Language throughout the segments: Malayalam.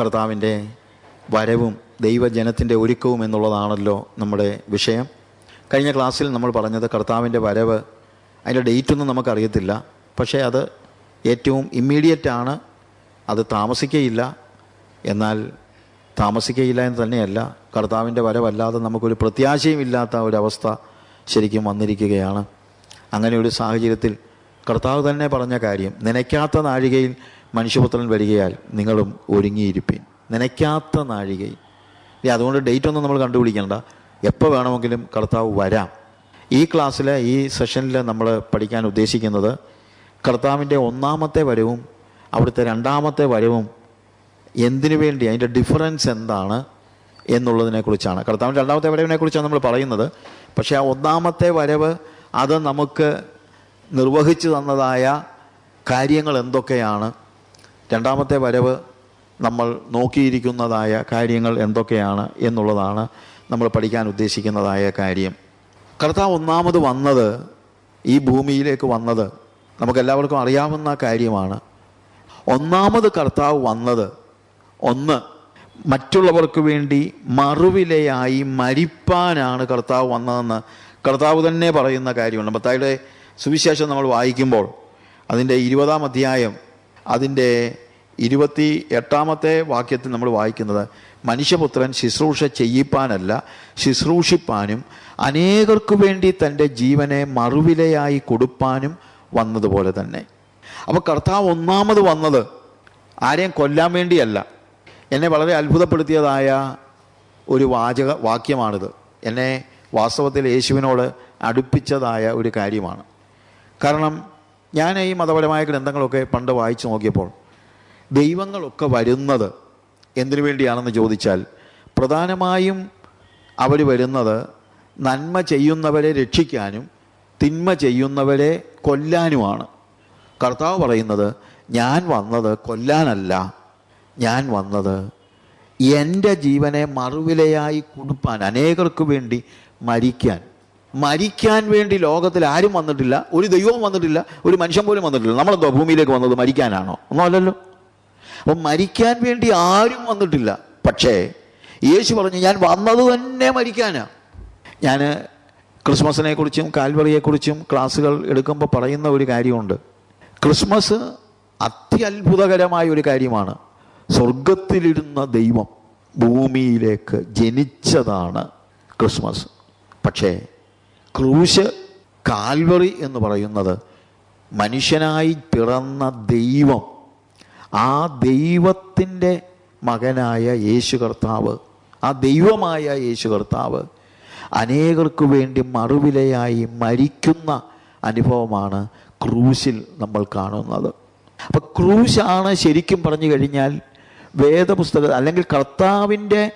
കർത്താവിന്റെ വരവും ദൈവജനത്തിന്റെ ഒരുക്കവും എന്നുള്ളതാണല്ലോ നമ്മുടെ വിഷയം. കഴിഞ്ഞ ക്ലാസ്സിൽ നമ്മൾ പറഞ്ഞത് കർത്താവിന്റെ വരവ് അതിന്റെ ഡേറ്റൊന്നും നമുക്കറിയത്തില്ല. പക്ഷേ അത് ഏറ്റവും ഇമ്മീഡിയറ്റ് ആണ്. അത് താമസിക്കയില്ല. എന്നാൽ താമസിക്കയില്ല എന്ന് തന്നെയല്ല കർത്താവിന്റെ വരവല്ലാതെ നമുക്കൊരു പ്രത്യാശയും ഇല്ലാത്ത ഒരവസ്ഥ ശരിക്കും വന്നിരിക്കുകയാണ്. അങ്ങനെ ഒരു സാഹചര്യത്തിൽ കർത്താവ് തന്നെ പറഞ്ഞ കാര്യം നനയ്ക്കാത്ത നാഴികയിൽ മനുഷ്യപുത്രൻ വരികയാൽ നിങ്ങളും ഒരുങ്ങിയിരിപ്പീൻ. നനയ്ക്കാത്ത ഇനി അതുകൊണ്ട് ഡേറ്റ് ഒന്നും നമ്മൾ കണ്ടുപിടിക്കേണ്ട. എപ്പോൾ വേണമെങ്കിലും കർത്താവ് വരാം. ഈ ക്ലാസ്സിൽ ഈ സെഷനിൽ നമ്മൾ പഠിക്കാൻ ഉദ്ദേശിക്കുന്നത് കർത്താവിന്റെ ഒന്നാമത്തെ വരവും അവിടുത്തെ രണ്ടാമത്തെ വരവും എന്തിനു വേണ്ടി അതിന്റെ ഡിഫറൻസ് എന്താണ് എന്നുള്ളതിനെക്കുറിച്ചാണ്. കർത്താവിന്റെ രണ്ടാമത്തെ വരവിനെ കുറിച്ചാണ് നമ്മൾ പറയുന്നത്. പക്ഷേ ആ ഒന്നാമത്തെ വരവ് അത് നമുക്ക് നിർവഹിച്ചു തന്നതായ കാര്യങ്ങൾ എന്തൊക്കെയാണ്? രണ്ടാമത്തെ വരവ് നമ്മൾ നോക്കിയിരിക്കുന്നതായ കാര്യങ്ങൾ എന്തൊക്കെയാണ് എന്നുള്ളതാണ് നമ്മൾ പഠിക്കാൻ ഉദ്ദേശിക്കുന്നതായ കാര്യം. കർത്താവ് ഒന്നാമത് വന്നത് ഈ ഭൂമിയിലേക്ക് വന്നത് നമുക്കെല്ലാവർക്കും അറിയാവുന്ന കാര്യമാണ്. ഒന്നാമത് കർത്താവ് വന്നത് ഒന്ന് മറ്റുള്ളവർക്ക് വേണ്ടി മറുവിലയായി മരിപ്പാനാണ് കർത്താവ് വന്നതെന്ന് കർത്താവ് തന്നെ പറയുന്ന കാര്യമാണ് മത്തായിയുടെ സുവിശേഷം നമ്മൾ വായിക്കുമ്പോൾ അതിന്റെ ഇരുപതാം അധ്യായം അതിന്റെ ഇരുപത്തി എട്ടാമത്തെ വാക്യത്തിൽ നമ്മൾ വായിക്കുന്നത് മനുഷ്യപുത്രൻ ശുശ്രൂഷ ചെയ്യിപ്പാനല്ല ശുശ്രൂഷിപ്പാനും അനേകർക്കു വേണ്ടി തന്റെ ജീവനെ മറുവിലയായി കൊടുപ്പാനും വന്നതുപോലെ തന്നെ. അപ്പോൾ കർത്താവ് ഒന്നാമത് വന്നത് ആരെയും കൊല്ലാൻ വേണ്ടിയല്ല. എന്നെ വളരെ അത്ഭുതപ്പെടുത്തിയതായ ഒരു വാചക വാക്യമാണിത്. എന്നെ വാസ്തവത്തിൽ യേശുവിനോട് അടുപ്പിച്ചതായ ഒരു കാര്യമാണ്. കാരണം ഞാൻ ഈ മതപരമായ ഗ്രന്ഥങ്ങളൊക്കെ പണ്ട് വായിച്ചു നോക്കിയപ്പോൾ ദൈവങ്ങളൊക്കെ വരുന്നത് എന്തിനു വേണ്ടിയാണെന്ന് ചോദിച്ചാൽ പ്രധാനമായും അവർ വരുന്നത് നന്മ ചെയ്യുന്നവരെ രക്ഷിക്കാനും തിന്മ ചെയ്യുന്നവരെ കൊല്ലാനുമാണ്. കർത്താവ് പറയുന്നത് ഞാൻ വന്നത് കൊല്ലാനല്ല ഞാൻ വന്നത് എന്റെ ജീവനെ മറുവിലയായി കൊടുപ്പാൻ അനേകർക്ക് വേണ്ടി മരിക്കാൻ. മരിക്കാൻ വേണ്ടി ലോകത്തിൽ ആരും വന്നിട്ടില്ല ഒരു ദൈവവും വന്നിട്ടില്ല ഒരു മനുഷ്യൻ പോലും വന്നിട്ടില്ല. നമ്മളെന്തോ ഭൂമിയിലേക്ക് വന്നത് മരിക്കാനാണോ? ഒന്നുമല്ലല്ലോ അപ്പം മരിക്കാൻ വേണ്ടി ആരും വന്നിട്ടില്ല. പക്ഷേ യേശു പറഞ്ഞു ഞാൻ വന്നത് തന്നെ മരിക്കാനാണ് ഞാൻ ക്രിസ്മസിനെ കുറിച്ചും കാൽവറിയെക്കുറിച്ചും ക്ലാസ്സുകൾ എടുക്കുമ്പോൾ പറയുന്ന ഒരു കാര്യമുണ്ട്. ക്രിസ്മസ് അത്യത്ഭുതകരമായ ഒരു കാര്യമാണ്. സ്വർഗത്തിലിരുന്ന ദൈവം ഭൂമിയിലേക്ക് ജനിച്ചതാണ് ക്രിസ്മസ്. പക്ഷേ ക്രൂശ് കാൽവറി എന്ന് പറയുന്നത് മനുഷ്യനായി പിറന്ന ദൈവം ആ ദൈവത്തിന്റെ മകനായ യേശു കർത്താവ് ആ ദൈവമായ യേശു കർത്താവ് അനേകർക്ക് വേണ്ടി മറുവിലയായി മരിക്കുന്ന അനുഭവമാണ് ക്രൂശിൽ നമ്മൾ കാണുന്നത്. അപ്പോൾ ക്രൂശാണ് ശരിക്കും പറഞ്ഞു കഴിഞ്ഞാൽ വേദപുസ്തക അല്ലെങ്കിൽ കർത്താവിന്റെ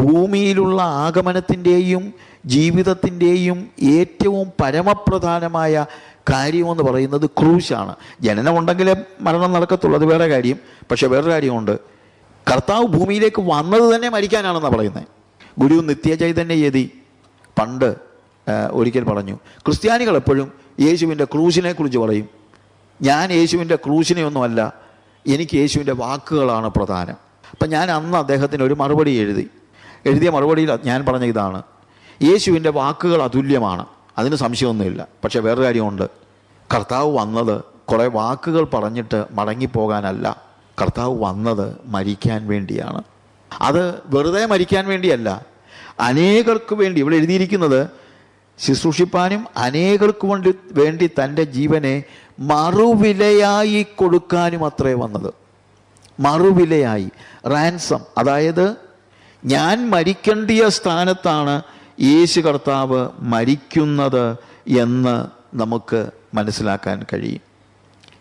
ഭൂമിയിലുള്ള ആഗമനത്തിന്റെയും ജീവിതത്തിന്റെയും ഏറ്റവും പരമപ്രധാനമായ കാര്യമെന്ന് പറയുന്നത് ക്രൂശാണ്. ജനനമുണ്ടെങ്കിലേ മരണം നടക്കത്തുള്ളൂ. അത് വേറെ കാര്യം. പക്ഷേ വേറൊരു കാര്യമുണ്ട്. കർത്താവ് ഭൂമിയിലേക്ക് വന്നത് തന്നെ മരിക്കാനാണെന്നാണ് പറയുന്നത് ഗുരു നിത്യചൈതന്യ യതി പണ്ട് ഒരിക്കൽ പറഞ്ഞു ക്രിസ്ത്യാനികൾ എപ്പോഴും യേശുവിന്റെ ക്രൂശിനെക്കുറിച്ച് പറയും. ഞാൻ യേശുവിന്റെ ക്രൂശിനെയൊന്നുമല്ല എനിക്ക് യേശുവിന്റെ വാക്കുകളാണ് പ്രധാനം. അപ്പം ഞാൻ അന്ന് അദ്ദേഹത്തിന് ഒരു മറുപടി എഴുതി. എഴുതിയ മറുപടിയിൽ ഞാൻ പറഞ്ഞ ഇതാണ്. യേശുവിന്റെ വാക്കുകൾ അതുല്യമാണ്. അതിന് സംശയമൊന്നുമില്ല. പക്ഷേ വേറൊരു കാര്യമുണ്ട്. കർത്താവ് വന്നത് കുറേ വാക്കുകൾ പറഞ്ഞിട്ട് മടങ്ങിപ്പോകാനല്ല. കർത്താവ് വന്നത് മരിക്കാൻ വേണ്ടിയാണ്. അത് വെറുതെ മരിക്കാൻ വേണ്ടിയല്ല. അനേകർക്ക് വേണ്ടി ഇവിടെ എഴുതിയിരിക്കുന്നത് ശുശ്രൂഷിപ്പാനും അനേകർക്ക് വേണ്ടി വേണ്ടി തന്റെ ജീവനെ മറുവിലയായി കൊടുക്കാനും അത്രേ വന്നത്. മറുവിലയായി റാൻസം അതായത് ഞാൻ മരിക്കേണ്ടിയ സ്ഥാനത്താണ് യേശു കർത്താവ് മരിക്കുന്നത് എന്ന് നമുക്ക് മനസ്സിലാക്കാൻ കഴിയും.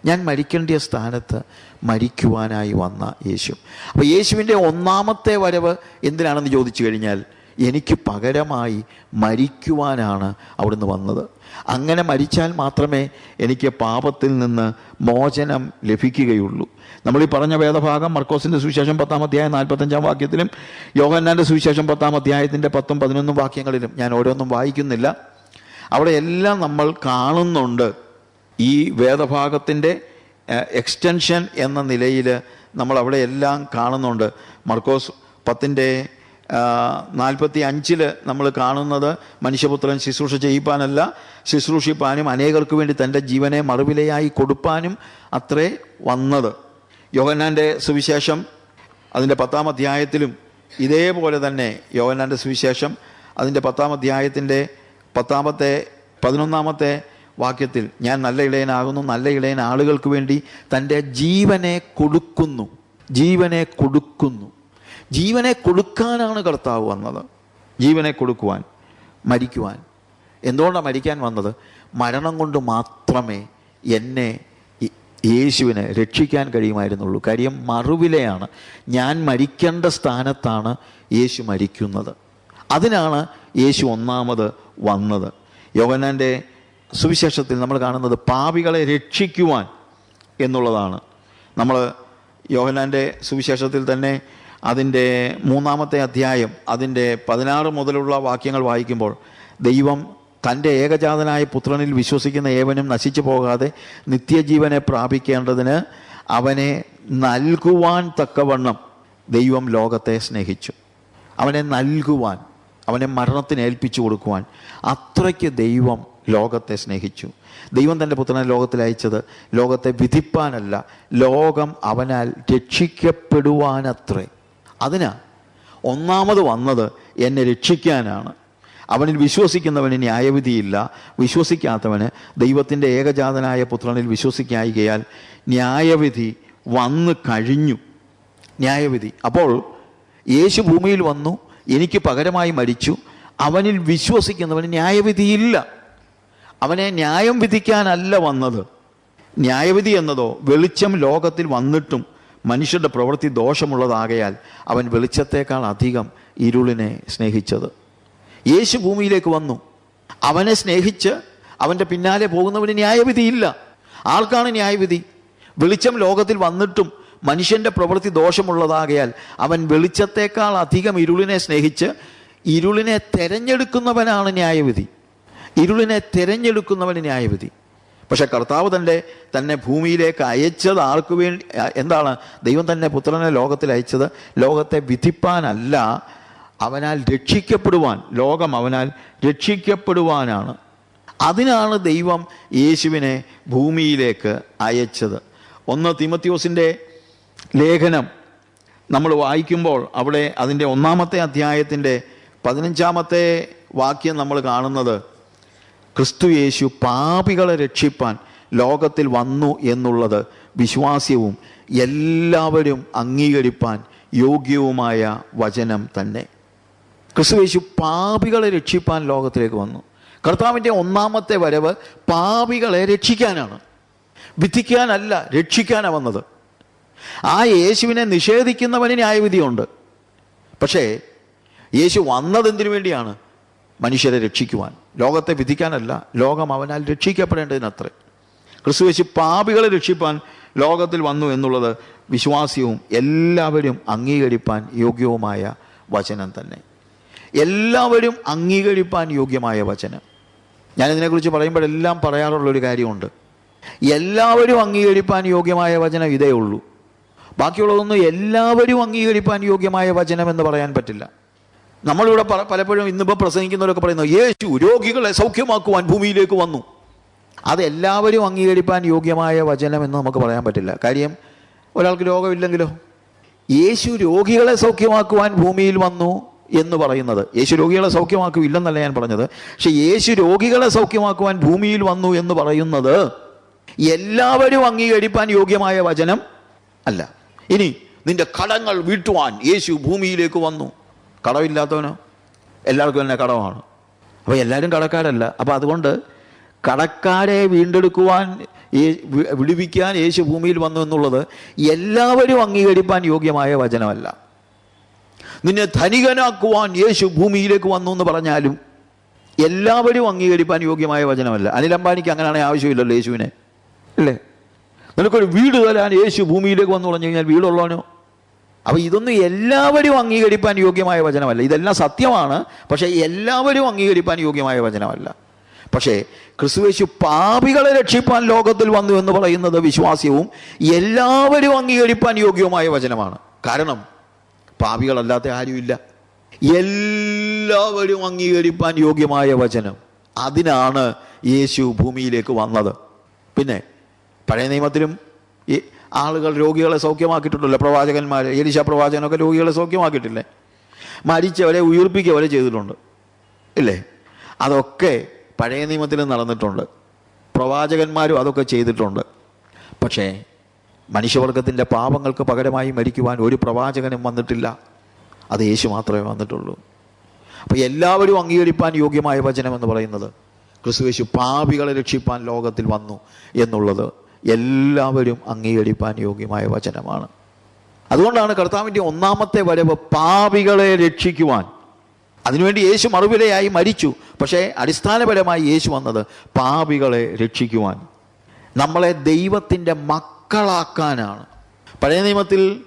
ഞാൻ മരിക്കേണ്ടിയ സ്ഥാനത്ത് മരിക്കുവാനായി വന്ന യേശു. അപ്പോൾ യേശുവിന്റെ ഒന്നാമത്തെ വരവ് എന്തിനാണെന്ന് ചോദിച്ചു കഴിഞ്ഞാൽ എനിക്ക് പകരമായി മരിക്കുവാനാണ് അവിടുന്ന് വന്നത്. അങ്ങനെ മരിച്ചാൽ മാത്രമേ എനിക്ക് പാപത്തിൽ നിന്ന് മോചനം ലഭിക്കുകയുള്ളൂ. നമ്മൾ ഈ പറഞ്ഞ വേദഭാഗം മർക്കോസിന്റെ സുവിശേഷം പത്താം അധ്യായം നാൽപ്പത്തഞ്ചാം വാക്യത്തിലും യോഹന്നാന്റെ സുവിശേഷം പത്താം അധ്യായത്തിന്റെ പത്തും പതിനൊന്നും വാക്യങ്ങളിലും ഞാൻ ഓരോന്നും വായിക്കുന്നില്ല. അവിടെ എല്ലാം നമ്മൾ കാണുന്നുണ്ട്. ഈ വേദഭാഗത്തിന്റെ എക്സ്റ്റൻഷൻ എന്ന നിലയിൽ നമ്മൾ അവിടെ എല്ലാം കാണുന്നുണ്ട്. മർക്കോസ് പത്തിന്റെ നാൽപ്പത്തി അഞ്ചിൽ നമ്മൾ കാണുന്നത് മനുഷ്യപുത്രൻ ശുശ്രൂഷ ചെയ്യിപ്പാനല്ല. ശുശ്രൂഷിപ്പാനും അനേകർക്ക് വേണ്ടി തന്റെ ജീവനെ മറുവിലയായി കൊടുപ്പാനും അത്രേ വന്നത്. യോഹന്നാന്റെ സുവിശേഷം അതിന്റെ പത്താം അധ്യായത്തിലും ഇതേപോലെ തന്നെ യോഹന്നാന്റെ സുവിശേഷം അതിന്റെ പത്താം അധ്യായത്തിന്റെ പത്താമത്തെ പതിനൊന്നാമത്തെ വാക്യത്തിൽ ഞാൻ നല്ല ഇളയനാകുന്നു നല്ല ഇളയൻ ആളുകൾക്ക് വേണ്ടി തന്റെ ജീവനെ കൊടുക്കുന്നു ജീവനെ കൊടുക്കുന്നു. ജീവനെ കൊടുക്കാനാണ് കർത്താവ് വന്നത്. ജീവനെ കൊടുക്കുവാൻ മരിക്കുവാൻ. എന്തുകൊണ്ടാണ് മരിക്കാൻ വന്നത്? മരണം കൊണ്ട് മാത്രമേ എന്നെ യേശുവിനെ രക്ഷിക്കാൻ കഴിയുമായിരുന്നുള്ളൂ. കാര്യം മറുവിലയാണ് ഞാൻ മരിക്കേണ്ട സ്ഥാനത്താണ് യേശു മരിക്കുന്നത്. അതിനാണ് യേശു ഒന്നാമത് വന്നത്. യോഗനാന്റെ സുവിശേഷത്തിൽ നമ്മൾ കാണുന്നത് പാപികളെ രക്ഷിക്കുവാൻ എന്നുള്ളതാണ്. നമ്മൾ യോഹനാന്റെ സുവിശേഷത്തിൽ തന്നെ അതിന്റെ മൂന്നാമത്തെ അധ്യായം അതിന്റെ പതിനാറ് മുതലുള്ള വാക്യങ്ങൾ വായിക്കുമ്പോൾ ദൈവം തന്റെ ഏകജാതനായ പുത്രനിൽ വിശ്വസിക്കുന്ന ഏവനും നശിച്ചു പോകാതെ നിത്യജീവനെ പ്രാപിക്കേണ്ടതിന് അവനെ നൽകുവാൻ തക്കവണ്ണം ദൈവം ലോകത്തെ സ്നേഹിച്ചു. അവനെ നൽകുവാൻ അവനെ മരണത്തിന് ഏൽപ്പിച്ചു കൊടുക്കുവാൻ അത്രയ്ക്ക് ദൈവം ലോകത്തെ സ്നേഹിച്ചു. ദൈവം തന്റെ പുത്രനെ ലോകത്തിൽ അയച്ചത് ലോകത്തെ വിധിപ്പാനല്ല ലോകം അവനാൽ രക്ഷിക്കപ്പെടുവാനത്രേ. അതിനാ ഒന്നാമത് വന്നത് എന്നെ രക്ഷിക്കാനാണ്. അവനിൽ വിശ്വസിക്കുന്നവന് ന്യായവിധിയില്ല. വിശ്വസിക്കാത്തവന് ദൈവത്തിന്റെ ഏകജാതനായ പുത്രനിൽ വിശ്വസിക്കായികയാൽ ന്യായവിധി വന്നു കഴിഞ്ഞു. ന്യായവിധി. അപ്പോൾ യേശു ഭൂമിയിൽ വന്നു എനിക്ക് പകരമായി മരിച്ചു. അവനിൽ വിശ്വസിക്കുന്നവന് ന്യായവിധിയില്ല. അവനെ ന്യായം വിധിക്കാനല്ല വന്നത്. ന്യായവിധി എന്നതോ വെളിച്ചം ലോകത്തിൽ വന്നിട്ടും മനുഷ്യരുടെ പ്രവൃത്തി ദോഷമുള്ളതാകയാൽ അവൻ വെളിച്ചത്തേക്കാൾ അധികം ഇരുളിനെ സ്നേഹിച്ചത്. യേശു ഭൂമിയിലേക്ക് വന്നു. അവനെ സ്നേഹിച്ച് അവന്റെ പിന്നാലെ പോകുന്നവന് ന്യായവിധിയില്ല. ആൾക്കാണ് ന്യായവിധി. വെളിച്ചം ലോകത്തിൽ വന്നിട്ടും മനുഷ്യന്റെ പ്രവൃത്തി ദോഷമുള്ളതാകയാൽ അവൻ വെളിച്ചത്തേക്കാൾ അധികം ഇരുളിനെ സ്നേഹിച്ച് ഇരുളിനെ തെരഞ്ഞെടുക്കുന്നവനാണ് ന്യായവിധി. ഇരുളിനെ തിരഞ്ഞെടുക്കുന്നവന് ന്യായവിധി. പക്ഷെ കർത്താവ് തന്റെ തന്നെ ഭൂമിയിലേക്ക് അയച്ചത് ആർക്കു വേണ്ടി എന്താണ്? ദൈവം തന്നെ പുത്രനെ ലോകത്തിൽ അയച്ചത്. ലോകത്തെ വിധിപ്പാനല്ല അവനാൽ രക്ഷിക്കപ്പെടുവാൻ ലോകം അവനാൽ രക്ഷിക്കപ്പെടുവാനാണ്. അതിനാണ് ദൈവം യേശുവിനെ ഭൂമിയിലേക്ക് അയച്ചത്. ഒന്ന് തിമത്യോസിന്റെ ലേഖനം നമ്മൾ വായിക്കുമ്പോൾ അവിടെ അതിന്റെ ഒന്നാമത്തെ അധ്യായത്തിന്റെ പതിനഞ്ചാമത്തെ വാക്യം നമ്മൾ കാണുന്നത് ക്രിസ്തു യേശു പാപികളെ രക്ഷിപ്പാൻ ലോകത്തിൽ വന്നു എന്നുള്ളത് വിശ്വാസ്യവും എല്ലാവരും അംഗീകരിപ്പാൻ യോഗ്യവുമായ വചനം തന്നെ. ക്രിസ്തു യേശു പാപികളെ രക്ഷിപ്പാൻ ലോകത്തിലേക്ക് വന്നു. കർത്താവിന്റെ ഒന്നാമത്തെ വരവ് പാപികളെ രക്ഷിക്കാനാണ്. വിധിക്കാനല്ല രക്ഷിക്കാനാണ് വന്നത്. ആ യേശുവിനെ നിഷേധിക്കുന്നവന് ന്യായവിധിയുണ്ട്. പക്ഷേ യേശു വന്നതെന്തിനു വേണ്ടിയാണ് മനുഷ്യരെ രക്ഷിക്കുവാൻ? ലോകത്തെ വിധിക്കാനല്ല ലോകം അവനാൽ രക്ഷിക്കപ്പെടേണ്ടതിനത്രേ. ക്രിസ്തു യേശു പാപികളെ രക്ഷിപ്പാൻ ലോകത്തിൽ വന്നു എന്നുള്ളത് വിശ്വാസ്യവും എല്ലാവരും അംഗീകരിപ്പാൻ യോഗ്യവുമായ വചനം തന്നെ. എല്ലാവരും അംഗീകരിപ്പാൻ യോഗ്യമായ വചനം. ഞാനിതിനെക്കുറിച്ച് പറയുമ്പോഴെല്ലാം പറയാറുള്ളൊരു കാര്യമുണ്ട്. എല്ലാവരും അംഗീകരിപ്പാൻ യോഗ്യമായ വചനം ഇതേ ഉള്ളൂ. ബാക്കിയുള്ളതൊന്നും എല്ലാവരും അംഗീകരിപ്പാൻ യോഗ്യമായ വചനം എന്ന് പറയാൻ പറ്റില്ല. നമ്മളിവിടെ പല- പലപ്പോഴും ഇന്നിപ്പോൾ പ്രസംഗിക്കുന്നവരൊക്കെ പറയുന്നു യേശു രോഗികളെ സൗഖ്യമാക്കുവാൻ ഭൂമിയിലേക്ക് വന്നു. അത് എല്ലാവരും അംഗീകരിപ്പാൻ യോഗ്യമായ വചനം എന്ന് നമുക്ക് പറയാൻ പറ്റില്ല. കാര്യം ഒരാൾക്ക് രോഗമില്ലെങ്കിലോ? യേശു രോഗികളെ സൗഖ്യമാക്കുവാൻ ഭൂമിയിൽ വന്നു എന്ന് പറയുന്നത്. യേശു രോഗികളെ സൗഖ്യമാക്കുമില്ലെന്നല്ല ഞാൻ പറഞ്ഞത്. പക്ഷെ യേശു രോഗികളെ സൗഖ്യമാക്കുവാൻ ഭൂമിയിൽ വന്നു എന്ന് പറയുന്നത് എല്ലാവരും അംഗീകരിപ്പാൻ യോഗ്യമായ വചനം അല്ല. ഇനി നിന്റെ കടങ്ങൾ വീട്ടുവാൻ യേശു ഭൂമിയിലേക്ക് വന്നു. കടമില്ലാത്തവനോ എല്ലാവർക്കും തന്നെ കടമാണ്. അപ്പോൾ എല്ലാവരും കടക്കാരല്ല. അപ്പോൾ അതുകൊണ്ട് കടക്കാരെ വീണ്ടെടുക്കുവാൻ വിടുവിക്കാൻ യേശു ഭൂമിയിൽ വന്നു എന്നുള്ളത് എല്ലാവരും അംഗീകരിപ്പാൻ യോഗ്യമായ വചനമല്ല. നിന്നെ ധനികനാക്കുവാൻ യേശു ഭൂമിയിലേക്ക് വന്നു എന്ന് പറഞ്ഞാലും എല്ലാവരും അംഗീകരിപ്പാൻ യോഗ്യമായ വചനമല്ല. അനിൽ അംബാനിക്ക് അങ്ങനെയാണെങ്കിൽ ആവശ്യമില്ലല്ലോ യേശുവിനെ. അല്ലേ നിനക്കൊരു വീട് തരാൻ യേശു ഭൂമിയിലേക്ക് വന്നു പറഞ്ഞു കഴിഞ്ഞാൽ വീടുള്ളവനോ? അപ്പോൾ ഇതൊന്നും എല്ലാവരും അംഗീകരിപ്പാൻ യോഗ്യമായ വചനമല്ല. ഇതെല്ലാം സത്യമാണ് പക്ഷേ എല്ലാവരും അംഗീകരിപ്പാൻ യോഗ്യമായ വചനമല്ല. പക്ഷേ ക്രിസ്തുവേശു പാപികളെ രക്ഷിപ്പാൻ ലോകത്തിൽ വന്നു എന്ന് പറയുന്നത് വിശ്വാസ്യവും എല്ലാവരും അംഗീകരിപ്പാൻ യോഗ്യവുമായ വചനമാണ്. കാരണം പാപികളല്ലാത്ത ആരുമില്ല. എല്ലാവരും അംഗീകരിപ്പാൻ യോഗ്യമായ വചനം അതിനാണ് യേശു ഭൂമിയിലേക്ക് വന്നത്. പിന്നെ പഴയ നിയമത്തിലും ആളുകൾ രോഗികളെ സൗഖ്യമാക്കിയിട്ടുണ്ടല്ലോ പ്രവാചകന്മാർ ഏലിശ പ്രവാചകനൊക്കെ രോഗികളെ സൗഖ്യമാക്കിയിട്ടില്ലേ? മരിച്ചവരെ ഉയർപ്പിക്കവരെ ചെയ്തിട്ടുണ്ട് ഇല്ലേ? അതൊക്കെ പഴയ നിയമത്തിൽ നടന്നിട്ടുണ്ട് പ്രവാചകന്മാരും അതൊക്കെ ചെയ്തിട്ടുണ്ട്. പക്ഷേ മനുഷ്യവർഗത്തിന്റെ പാപങ്ങൾക്ക് പകരമായി മരിക്കുവാൻ ഒരു പ്രവാചകനും വന്നിട്ടില്ല അത് യേശു മാത്രമേ വന്നിട്ടുള്ളൂ. അപ്പോൾ എല്ലാവരും അംഗീകരിപ്പാൻ യോഗ്യമായ വചനം എന്ന് പറയുന്നത് ക്രിസ്തുവേശു പാപികളെ രക്ഷിപ്പാൻ ലോകത്തിൽ വന്നു എന്നുള്ളത് എല്ലാവരും അംഗീകരിപ്പാൻ യോഗ്യമായ വചനമാണ്. അതുകൊണ്ടാണ് കർത്താവിന്റെ ഒന്നാമത്തെ വരവ് പാപികളെ രക്ഷിക്കുവാൻ. അതിനുവേണ്ടി യേശു മറുവിലയായി മരിച്ചു. പക്ഷേ അടിസ്ഥാനപരമായി യേശു വന്നത് പാപികളെ രക്ഷിക്കുവാൻ. നമ്മളെ ദൈവത്തിന്റെ മക്കളാക്കാനാണ്. പഴയ നിയമത്തിൽ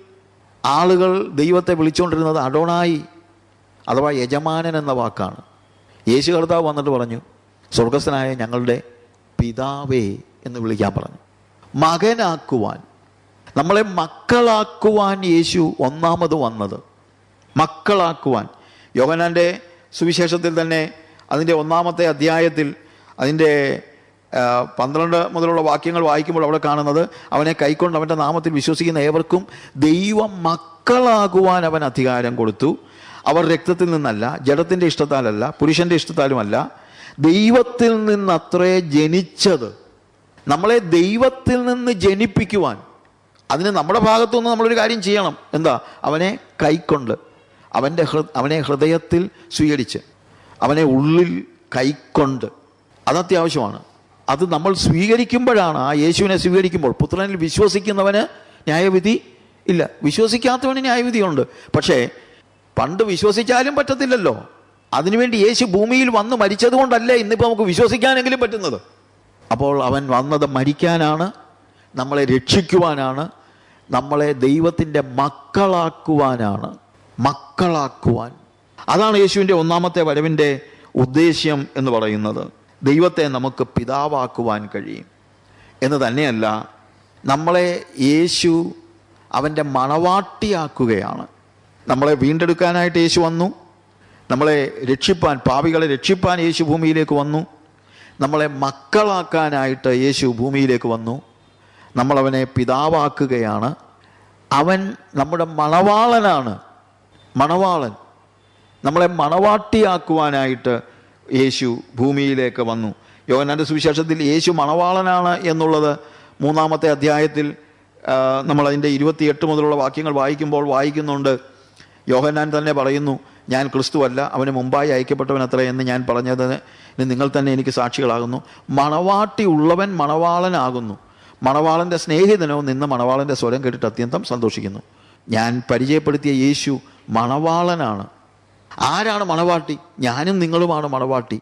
ആളുകൾ ദൈവത്തെ വിളിച്ചുകൊണ്ടിരുന്നത് അഡോണായി അഥവാ യജമാനൻ എന്ന വാക്കാണ്. യേശു കർത്താവ് വന്നിട്ട് പറഞ്ഞു സ്വർഗസ്ഥനായ ഞങ്ങളുടെ പിതാവേ എന്ന് വിളിക്കാൻ പറഞ്ഞു. മകനാക്കുവാൻ. നമ്മളെ മക്കളാക്കുവാൻ യേശു ഒന്നാമത് വന്നത്. മക്കളാക്കുവാൻ. യോഹനാന്റെ സുവിശേഷത്തിൽ തന്നെ അതിന്റെ ഒന്നാമത്തെ അധ്യായത്തിൽ അതിന്റെ പന്ത്രണ്ട് മുതലുള്ള വാക്യങ്ങൾ വായിക്കുമ്പോൾ അവിടെ കാണുന്നത് അവനെ കൈക്കൊണ്ട് അവന്റെ നാമത്തിൽ വിശ്വസിക്കുന്ന ഏവർക്കും ദൈവം മക്കളാകുവാൻ അവൻ അധികാരം കൊടുത്തു. അവർ രക്തത്തിൽ നിന്നല്ല ജഡത്തിന്റെ ഇഷ്ടത്താലല്ല പുരുഷന്റെ ഇഷ്ടത്താലുമല്ല ദൈവത്തിൽ നിന്നത്രേ ജനിച്ചത്. നമ്മളെ ദൈവത്തിൽ നിന്ന് ജനിപ്പിക്കുവാൻ അതിന് നമ്മുടെ ഭാഗത്തുനിന്ന് നമ്മളൊരു കാര്യം ചെയ്യണം. എന്താ? അവനെ കൈക്കൊണ്ട് അവന്റെ ഹൃ അവനെ ഹൃദയത്തിൽ സ്വീകരിച്ച് അവനെ ഉള്ളിൽ കൈക്കൊണ്ട്. അത് അത്യാവശ്യമാണ്. അത് നമ്മൾ സ്വീകരിക്കുമ്പോഴാണ് ആ യേശുവിനെ സ്വീകരിക്കുമ്പോൾ. പുത്രനിൽ വിശ്വസിക്കുന്നവന് ന്യായവിധി ഇല്ല. വിശ്വസിക്കാത്തവന് ന്യായവിധിയുണ്ട്. പക്ഷേ പണ്ട് വിശ്വസിച്ചാലും പറ്റത്തില്ലല്ലോ. അതിനുവേണ്ടി യേശു ഭൂമിയിൽ വന്ന് മരിച്ചത് കൊണ്ടല്ലേ ഇന്നിപ്പോൾ നമുക്ക് വിശ്വസിക്കാനെങ്കിലും പറ്റുന്നത്? അപ്പോൾ അവൻ വന്നത് മരിക്കാനാണ് നമ്മളെ രക്ഷിക്കുവാനാണ് നമ്മളെ ദൈവത്തിന്റെ മക്കളാക്കുവാനാണ് മക്കളാക്കുവാൻ. അതാണ് യേശുവിന്റെ ഒന്നാമത്തെ വരവിന്റെ ഉദ്ദേശ്യം എന്ന് പറയുന്നത്. ദൈവത്തെ നമുക്ക് പിതാവാക്കുവാൻ കഴിയും. എന്ന് തന്നെയല്ല നമ്മളെ യേശു അവന്റെ മണവാട്ടിയാക്കുകയാണ്. നമ്മളെ വീണ്ടെടുക്കാനായിട്ട് യേശു വന്നു. നമ്മളെ രക്ഷിപ്പാൻ പാവികളെ രക്ഷിപ്പാൻ യേശു ഭൂമിയിലേക്ക് വന്നു. നമ്മളെ മക്കളാക്കാനായിട്ട് യേശു ഭൂമിയിലേക്ക് വന്നു. നമ്മളവനെ പിതാവാക്കുകയാണ്. അവൻ നമ്മുടെ മണവാളനാണ്. മണവാളൻ. നമ്മളെ മണവാട്ടിയാക്കുവാനായിട്ട് യേശു ഭൂമിയിലേക്ക് വന്നു. യോഹനാന്റെ സുവിശേഷത്തിൽ യേശു മണവാളനാണ് എന്നുള്ളത് മൂന്നാമത്തെ അധ്യായത്തിൽ നമ്മളതിന്റെ ഇരുപത്തിയെട്ട് മുതലുള്ള വാക്യങ്ങൾ വായിക്കുമ്പോൾ വായിക്കുന്നുണ്ട്. യോഹന്നാൻ തന്നെ പറയുന്നു ഞാൻ ക്രിസ്തുവല്ല അവന് മുമ്പായി അയക്കപ്പെട്ടവൻ അത്ര എന്ന് ഞാൻ പറഞ്ഞതിന് നിങ്ങൾ തന്നെ എനിക്ക് സാക്ഷികളാകുന്നു. മണവാട്ടി ഉള്ളവൻ മണവാളനാകുന്നു. മണവാളന്റെ സ്നേഹിതനോ നിന്ന് മണവാളന്റെ സ്വരം കേട്ടിട്ട് അത്യന്തം സന്തോഷിക്കുന്നു. ഞാൻ പരിചയപ്പെടുത്തിയ യേശു മണവാളനാണ്. ആരാണ് മണവാട്ടി? ഞാനും നിങ്ങളുമാണ് മണവാട്ടി.